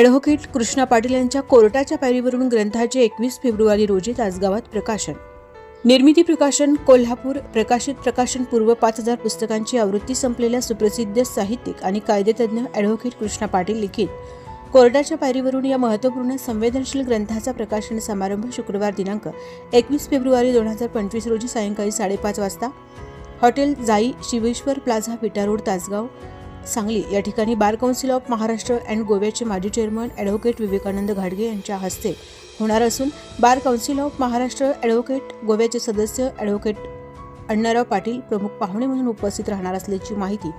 Advocate Krishna Patil यांच्या कोर्टाच्या पायरीवरून ग्रंथाचे एकवीस फेब्रुवारी रोजी तासगावात प्रकाशन. निर्मिती प्रकाशन कोल्हापूर प्रकाशित प्रकाशन पूर्व पाच हजार पुस्तकांची आवृत्ती संपलेल्या सुप्रसिद्ध साहित्यिक आणि कायदेतज्ञ ॲडव्होकेट कृष्णा पाटील लिखित. कोर्टाच्या पायरीवरून या महत्त्वपूर्ण संवेदनशील ग्रंथाचा प्रकाशन समारंभ शुक्रवार दिनांक एकवीस फेब्रुवारी दोन हजार पंचवीस रोजी सायंकाळी साडेपाच वाजता. Hotel Jai Shiveshwar plaza Vita road Tasgaon. Sangli. या ठिकाणी bar council of Maharashtra and गोव्याचे माजी चेअरमन ॲडव्होकेट विवेकानंद घाडगे यांच्या हस्ते होणार असून bar council of Maharashtra advocate गोव्याचे सदस्य ॲडव्होकेट अण्णाराव पाटील प्रमुख पाहुणे म्हणून उपस्थित राहणार असल्याची माहिती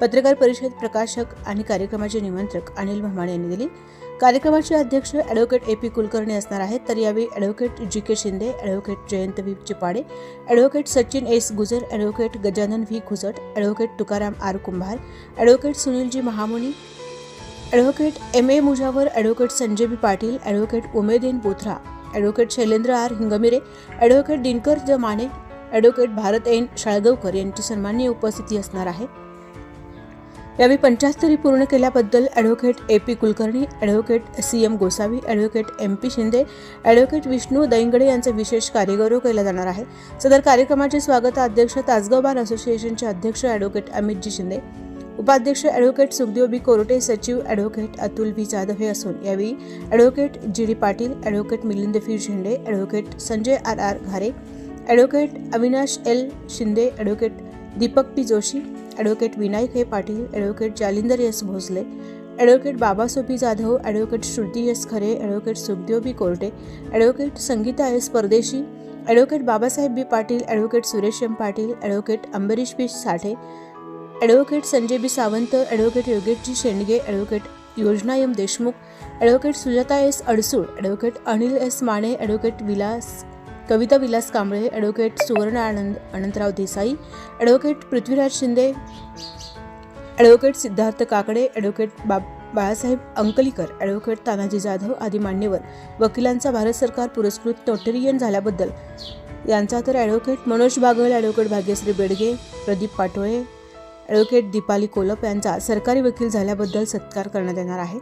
पत्रकार परिषद प्रकाशक आणि कार्यक्रमाचे निमंत्रक अनिल भमाणे यांनी दिली. कार्यक्रमाचे अध्यक्ष ॲडव्होकेट ए पी कुलकर्णी असणार आहेत. तर यावेळी advocate G K Shinde advocate Jayant V Chipade advocate Sachin S Gujar advocate Gajanan V Khusat advocate Tukaram R Kumbhar advocate Sunilji Mahamuni advocate M A Mujawar advocate Sanjay B Patil advocate Umedin Bothra advocate Shailendra R Hingmire advocate Dinkar ज Mane advocate Bharat N Shalgaonkar यांची सन्माननीय उपस्थिती असणार आहे. यावेळी पंचाहत्तरी पूर्ण केल्याबद्दल advocate A P Kulkarni advocate C M Gosavi advocate M P Shinde advocate Vishnu Daingade यांचा विशेष कार्यगौरव केला जाणार आहे. सदर कार्यक्रमाचे स्वागत अध्यक्ष तासगाव बार असोसिएशनचे अध्यक्ष ॲडव्होकेट अमितजी शिंदे उपाध्यक्ष ॲडव्होकेट सुखदेव बी कोरटे सचिव ॲडव्होकेट अतुल व्ही जाधव हे असून यावेळी advocate G D Patil advocate Milind fee Shinde advocate Sanjay R R Ghare advocate Avinash L Shinde advocate Deepak P Joshi advocate Vinayak हे Patil advocate Jalindar S Bhosale advocate बाबासोबी Jadhav advocate Shruti S Khare advocate Sukhdev B Korte advocate Sangeeta S Pardeshi advocate Babasaheb B Patil advocate Suresh M Patil advocate Ambarish B Sathe advocate Sanjay B Sawant advocate Yogeshji Shendge advocate Yojana M Deshmukh advocate Sujata S Adsul advocate Anil S Mane advocate Vilas Kavita Vilas Kamble advocate Suvarna Anand Anantrao Desai advocate Prithviraj Shinde advocate Siddharth Kakade advocate बाब Balasaheb Ankalikar advocate Tanaji Jadhav आदी मान्यवर वकिलांचा भारत सरकार पुरस्कृत नोटेरियन झाल्याबद्दल. यांचा तर advocate Manoj Bagal advocate Bhagyashree Bedge Pradeep Patole advocate Deepali Kolap यांचा सरकारी वकील झाल्याबद्दल सत्कार करण्यात येणार आहे.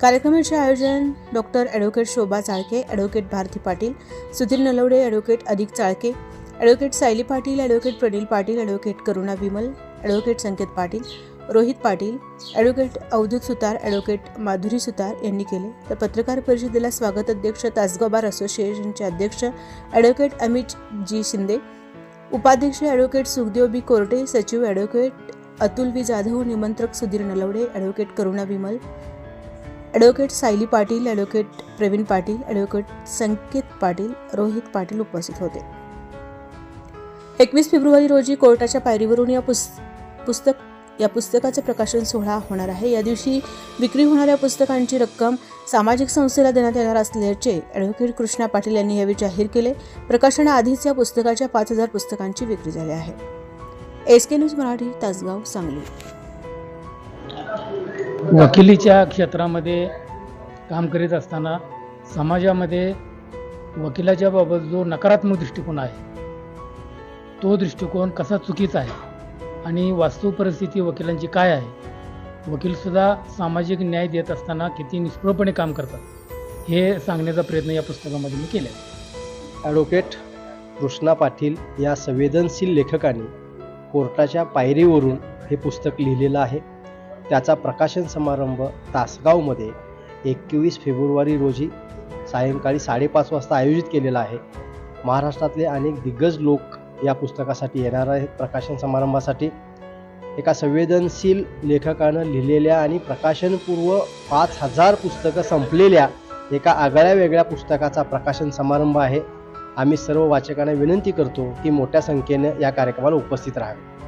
कार्यक्रमाचे आयोजन doctor advocate Shobha Chalke advocate Bharati Patil Sudhir Nalawade advocate Adhik Chalke advocate Sayali Patil advocate Pranil Patil advocate Karuna Vimal advocate Sanket Patil Rohit Patil advocate Avdhut Sutar advocate Madhuri Sutar यांनी केले. तर पत्रकार परिषदेला स्वागत अध्यक्ष तासगाव बार असोसिएशनचे अध्यक्ष advocate Amit ji Shinde उपाध्यक्ष ॲडव्होकेट सुखदेव बी कोरटे सचिव ॲडव्होकेट अतुल व्ही. जाधव निमंत्रक Sudhir Nalawade advocate Karuna Vimal advocate Sayali Patil advocate Pravin Patil advocate Sanket Patil Rohit Patil उपस्थित होते. एकवीस फेब्रुवारी रोजी कोर्टाच्या पायरीवरून या पुस पुस्तक या पुस्तकाचे प्रकाशन सोहळा होणार आहे. या दिवशी विक्री होणाऱ्या पुस्तकांची रक्कम सामाजिक संस्थेला देण्यात येणार असल्याचे ॲडव्होकेट कृष्णा पाटील यांनी यावेळी जाहीर केले. प्रकाशनाआधीच या पुस्तकाच्या पाच हजार पुस्तकांची विक्री झाली आहे. S K news Marathi Tasgaon Sangli. वकिलीच्या क्षेत्रामध्ये काम करीत असताना समाजामध्ये वकिलाच्या बाबत जो नकारात्मक दृष्टिकोन आहे तो दृष्टिकोन कसा चुकीचा आहे आणि वास्तव परिस्थिती वकिलांची काय आहे वकीलसुद्धा सामाजिक न्याय देत असताना किती निष्प्रभपणे काम करतात हे सांगण्याचा प्रयत्न या पुस्तकामध्ये मी केला आहे. ॲडव्होकेट कृष्णा पाटील या संवेदनशील लेखकाने कोर्टाच्या पायरीवरून हे पुस्तक लिहिलेलं आहे. त्याचा प्रकाशन समारंभ तासगावमध्ये एकवीस फेब्रुवारी रोजी सायंकाळी साडेपाच वाजता आयोजित केलेला आहे. महाराष्ट्रातले अनेक दिग्गज लोक या पुस्तकासाठी येणार आहेत. प्रकाशन समारंभासाठी एका संवेदनशील लेखकानं लिहिलेल्या आणि प्रकाशनपूर्व पाच हजार पुस्तकं संपलेल्या एका आगळ्या वेगळ्या पुस्तकाचा प्रकाशन समारंभ आहे. आम्ही सर्व वाचकांना विनंती करतो की मोठ्या संख्येने या कार्यक्रमाला उपस्थित राहावे.